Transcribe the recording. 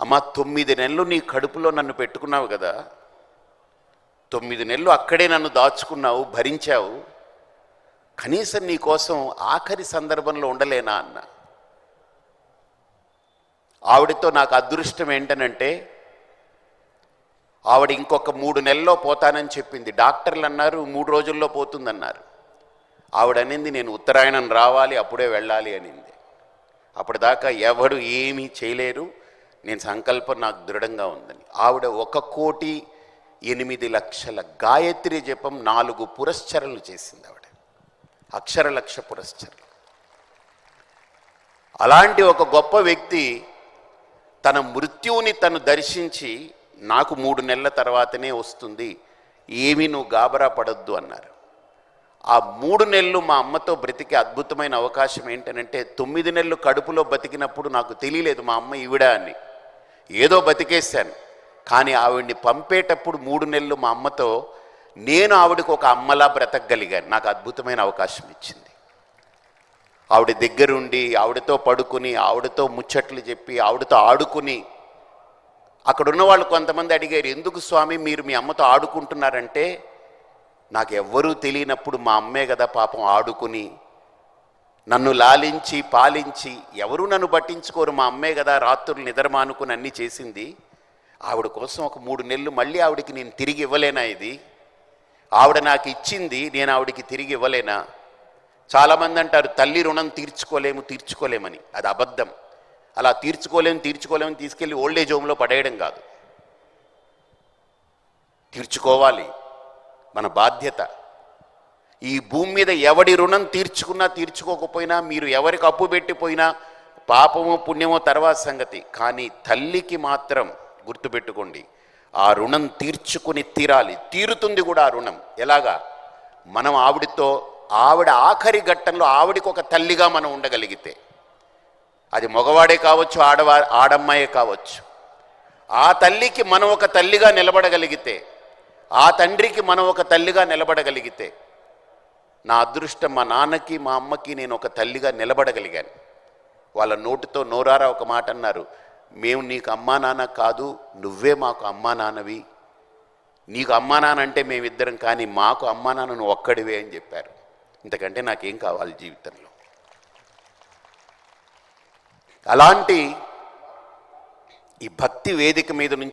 అమ్మా తొమ్మిది నెలలు నీ కడుపులో నన్ను పెట్టుకున్నావు కదా. తొమ్మిది నెలలు అక్కడే నన్ను దాచుకున్నావు భరించావు. కనీసం నీ కోసం ఆఖరి సందర్భంలో ఉండలేనా అన్న? ఆవిడతో నాకు అదృష్టం ఏంటనంటే ఆవిడ ఇంకొక మూడు నెలల్లో పోతానని చెప్పింది. డాక్టర్లు అన్నారు మూడు రోజుల్లో పోతుందన్నారు. ఆవిడ అనింది నేను ఉత్తరాయణం రావాలి అప్పుడే వెళ్ళాలి అనింది. అప్పటిదాకా ఎవడు ఏమీ చేయలేరు. నేను సంకల్పం నాకు దృఢంగా ఉందని. ఆవిడ ఒక కోటి ఎనిమిది లక్షల గాయత్రి జపం నాలుగు పురస్చరలు చేసింది ఆవిడ. అక్షర లక్ష అలాంటి ఒక గొప్ప వ్యక్తి తన మృత్యువుని తను దర్శించి నాకు మూడు నెలల తర్వాతనే వస్తుంది. ఏమీ నువ్వు గాబరా పడొద్దు అన్నారు. ఆ మూడు నెలలు మా అమ్మతో బ్రతికే అద్భుతమైన అవకాశం ఏంటనంటే తొమ్మిది నెలలు కడుపులో బతికినప్పుడు నాకు తెలియలేదు మా అమ్మ ఈవిడ అని. ఏదో బతికేశాను. కానీ ఆవిడ్ని పంపేటప్పుడు మూడు నెలలు మా అమ్మతో నేను ఆవిడకు ఒక అమ్మలా బ్రతకగలిగాను. నాకు అద్భుతమైన అవకాశం ఇచ్చింది. ఆవిడ దగ్గరుండి ఆవిడతో పడుకుని ఆవిడతో ముచ్చట్లు చెప్పి ఆవిడతో ఆడుకుని అక్కడ ఉన్న వాళ్ళు కొంతమంది అడిగారు ఎందుకు స్వామి మీరు మీ అమ్మతో ఆడుకుంటున్నారంటే? నాకు ఎవ్వరూ తెలియనప్పుడు మా అమ్మే కదా పాపం ఆడుకుని నన్ను లాలించి పాలించి ఎవరు నన్ను పట్టించుకోరు? మా అమ్మే కదా రాత్రులు నిద్రమానుకుని అన్నీ చేసింది. ఆవిడ కోసం ఒక మూడు నెలలు మళ్ళీ ఆవిడకి నేను తిరిగి ఇవ్వలేనా ఇది? ఆవిడ నాకు ఇచ్చింది నేను ఆవిడకి తిరిగి ఇవ్వలేనా? చాలామంది అంటారు తల్లి రుణం తీర్చుకోలేము తీర్చుకోలేమని. అది అబద్ధం. అలా తీర్చుకోలేము తీర్చుకోలేము తీసుకెళ్ళి ఓల్డేజ్ హోమ్లో పడేయడం కాదు. తీర్చుకోవాలి. మన బాధ్యత. ఈ భూమి మీద ఎవడి రుణం తీర్చుకున్నా తీర్చుకోకపోయినా మీరు ఎవరికి అప్పు పెట్టిపోయినా పాపమో పుణ్యమో తర్వాత సంగతి. కానీ తల్లికి మాత్రం గుర్తుపెట్టుకోండి ఆ రుణం తీర్చుకుని తీరాలి. తీరుతుంది కూడా ఆ రుణం. ఎలాగా? మనం ఆవిడతో ఆవిడ ఆఖరి ఘట్టంలో ఆవిడకి ఒక తల్లిగా మనం ఉండగలిగితే. అది మగవాడే కావచ్చు ఆడవా ఆడమ్మాయే కావచ్చు. ఆ తల్లికి మనం ఒక తల్లిగా నిలబడగలిగితే ఆ తండ్రికి మనం ఒక తల్లిగా నిలబడగలిగితే నా అదృష్టం మా నాన్నకి మా అమ్మకి నేను ఒక తల్లిగా నిలబడగలిగాను. వాళ్ళ నోటితో నోరారా ఒక మాట అన్నారు మేము నీకు అమ్మా నాన్న కాదు నువ్వే మాకు అమ్మా నాన్నవి. నీకు అమ్మా నాన్న అంటే మేమిద్దరం కానీ మాకు అమ్మా నాన్న నువ్వు ఒక్కడివే అని చెప్పారు. ఇంతకంటే నాకేం కావాలి జీవితంలో? అలాంటి ఈ భక్తి వేదిక మీద నుంచి